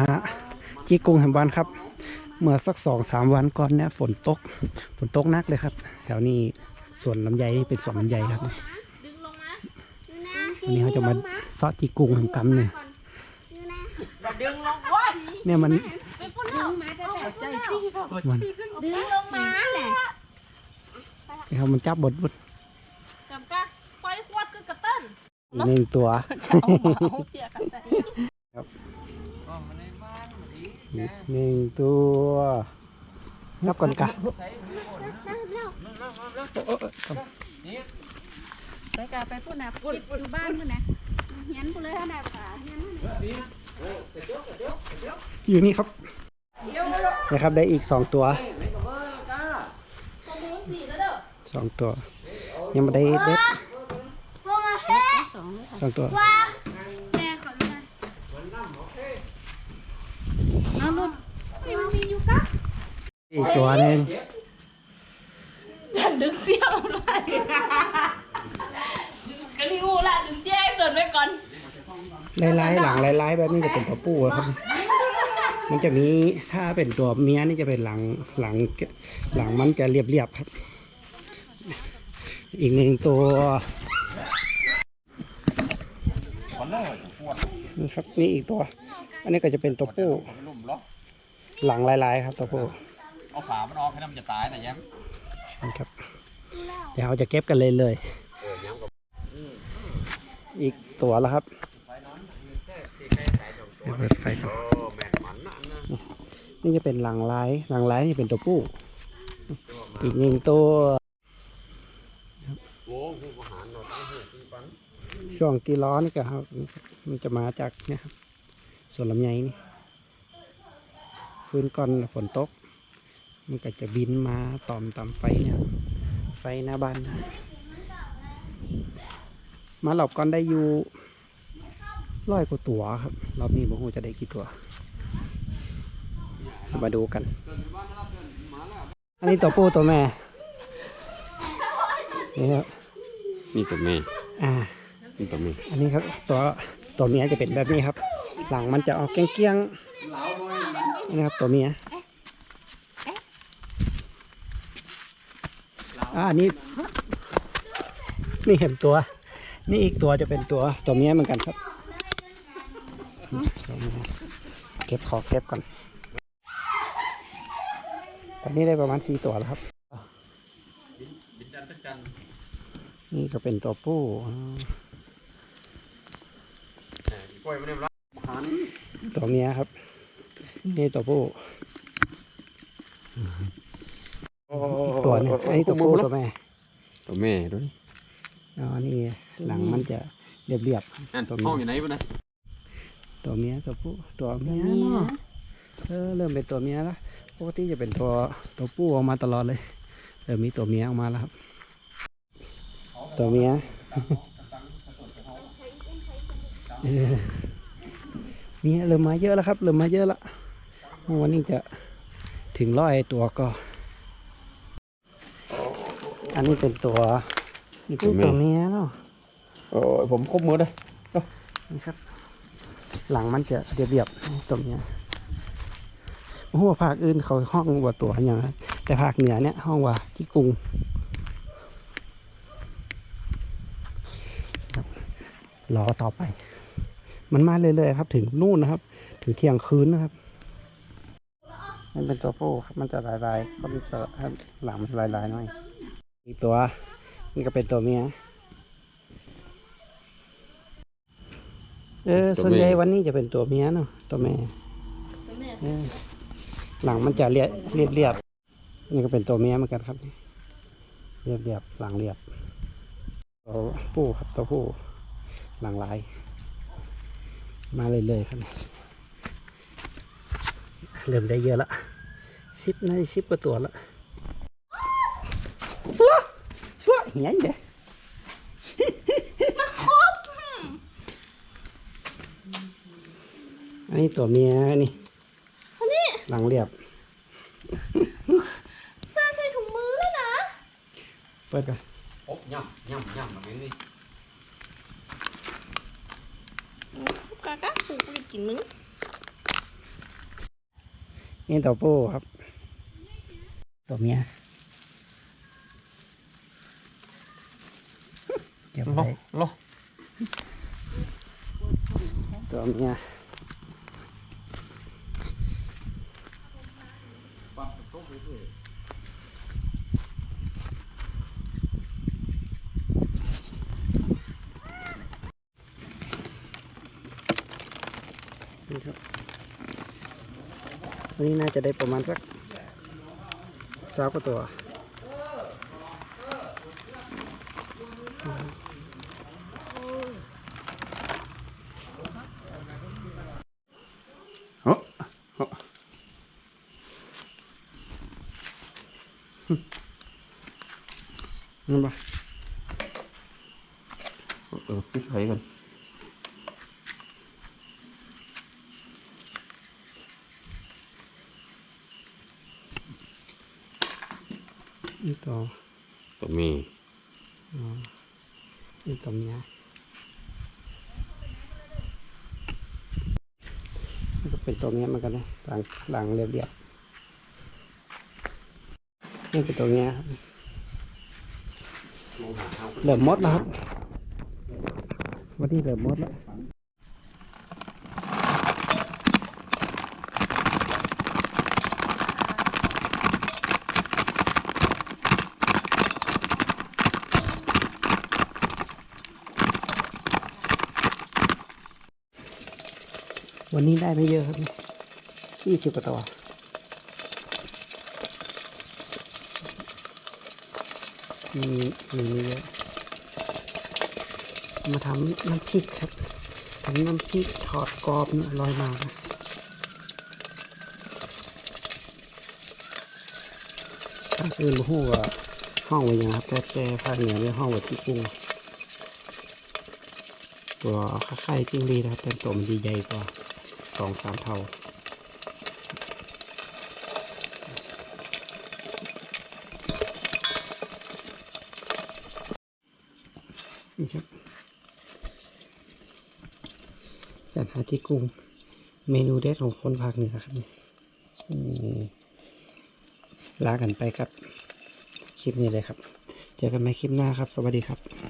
หาจีกรุงแห่งบ้านครับ เมื่อสักสองสามวันก่อนเนี่ยฝนตก ฝนตกหนักเลยครับ แถวนี้สวนลำไยนี่เป็นสวนลำไยครับดึงลงมาวันนี้เขาจะมาเซาะจีกรุงแห่งกำเนี่ยดึงลงว่าเนี่ยมันดึงมาได้แต่ใจจี้มันดึงลงมาแหละเขามันจับบดบด กับกะปล่อยขวดคือกระเติ้น อีกหนึ่งตัวเจ้าหมาเปียกกันแต่อีกหนึ่งตัวนับก่อนกะไปกะไปพูดนะพูดอยู่บ้านพูดนะเฮียนพูดเลยขนาดขาเฮียนนี่อยู่นี่ครับนะครับได้อีกสองตัวสองตัว ยังไม่ได้เด็ดลงมาเฮ้ สองตัววางแม่ขอเลยเอาลูกนี่มันมีอยู่กะอีกตัวหนึงอย่าดึงเสี้ยวเลยกะลิวละดึงแจ้งเกินไว้ก่อนลายๆหลังลายๆแบบนี้จะเป็นตัวผู้ครับ มันจะมีถ้าเป็นตัวเมียนี่จะเป็นหลังหลังหลังมันจะเรียบๆครับ อีกหนึ่งตัว นี่ครับนี่อีกตัว อันนี้ก็จะเป็นตัวผู้ลุ่มล็อกหลังลายๆครับตัวผู้เอาขามันออกให้น้ำจะตายนะแย้มนะครับ เดี๋ยวเราจะเก็บกันเลยเลย อีกตัวแล้วครับเดี๋ยวเปิดไฟก่อนนี่จะเป็นหลังลายหลังลายนี่เป็นตัวผู้อีกหนึ่งตัว โอ้โหอาหารเราต้องให้ที่ปัน ช่วงที่ร้อนนี่ก็ครับ มันจะมาจากเนี่ยครับส่วนลำไยนี่ฟื้นก่อนฝนตก มันก็จะบินมาตอมตามไฟเนี่ย ไฟหน้าบ้านนะมาหลบก่อนได้อยู่ร้อยกว่าตัวครับรอบนี้ผมจะได้กี่ตัว มาดูกัน อันนี้ตัวผู้ตัวแม่นี่ครับนี่ตัวแม่อ่า นี่ตัวแม่อันนี้ครับตัวตัวเมียจะเป็นแบบนี้ครับ หลังมันจะออกเกี้ยงๆนี่นะครับตัวเมียอ่าอันนี้นี่เห็นตัว นี่อีกตัวจะเป็นตัวตัวเมียเหมือนกันครับตัวเมียเก็บขอเก็บก่อนตอนนี้ได้ประมาณสี่ตัวแล้วครับบินจันทร์จันทร์นี่ก็เป็นตัวผู้อ่า ปล่อยมันเนี่ยรับอาหารตัวเมียครับ นี่ตัวผู้ตัวเนี่ยอันนี้ตัวผู้ตัวแม่ตัวแม่ด้วยอ๋อนี่หลังมันจะเรียบเรียบๆนั่นตัวห้องเมีอยยู่ไหนวะนะตัวเมียตัวผู้ตัวเมียเนาะเออเริ่มเป็นตัวเมียแล้วปกติจะเป็นตัวตัวผู้ออกมาตลอดเลยเริ่มมีตัวเมียออกมาแล้วครับ ตัวเมีย เออเมียเริ่มมาเยอะแล้วครับ เริ่มมาเยอะแล้ววันนี้จะถึงร้อยตัวก็ อันนี้เป็นตัวนี่คือตัวเมียเนาะโอ้ยผมครบหมดเลยนี่ครับ หลังมันจะเรียบๆตัวเนี้ยโอ้โหภาคอื่นเขาห้องว่าตัวอย่างนั้นแต่ภาคเหนือเนี่ยห้องว่าที่กรุงครับรอต่อไป มันมาเรื่อยๆครับ ถึงนู่นนะครับ ถึงเที่ยงคืนนะครับมันเป็นตัวผู้ครับมันจะลายๆก็มีตัวครับหลังมันจะลายๆหน่อยอีกตัว นี่ก็เป็นตัวเมียเออส่วนใหญ่วันนี้จะเป็นตัวเมียเนาะตัวแม่เออหลังมันจะเรียบเรียบเรียบนี่ก็เป็นตัวเมียเหมือนกันครับ เรียบเรียบหลังเรียบตัวผู้ครับตัวผู้หลังลาย มาเลยเลยๆครับ เริ่มได้เยอะละสิบนาทีสิบกว่าตัวละชัวชัวเหี้ยเด้อันนี้ตัวเมียนี่หลังเรียบซาใส่ถุงมือแล้วนะ เปิดกันโอ๊บย่ำย่ำย่ำแบบนี้ กะกะผูกกินมึงนี่ตัวผู้ครับ ตัวเมียเดี๋ยวลไปอลอตัวเมีย ครับวันนี้น่าจะได้ประมาณสักสามกว่าตัวโอ้โอ้นั่นปะเออปิดไฟกัน นี่ตัวตัวเมย์นี่ตัวเมียนี่ก็เป็นตัวเมียเหมือนกันนะหลังหลังเรียบเรียบนี่เป็นตัวเมียครับเหลือมมดแล้วครับวันนี้เหลือมมดแล้ว วันนี้ได้ไม่เยอะครับยี่สิบกว่าตัวมีมีเยอะมาทำน้ำพริกครับทำน้ำพริกทอดกรอบนี่อร่อยมากนะภาคอื่นบ่ฮู้ว่าห้องไว้ยังครับแต่แต่ภาคเหนือเรียกห้องว่าที่กุ้งตัวไข่จิ้งหรีนะครับแต่ตัวมันใหญ่กว่า สองสามเท่านี่ครับการหาที่กุ้งเมนูเด็ดของคนภาคเหนือครับอืมลากันไปครับ คลิปนี้เลยครับ เจอกันใหม่คลิปหน้าครับ สวัสดีครับ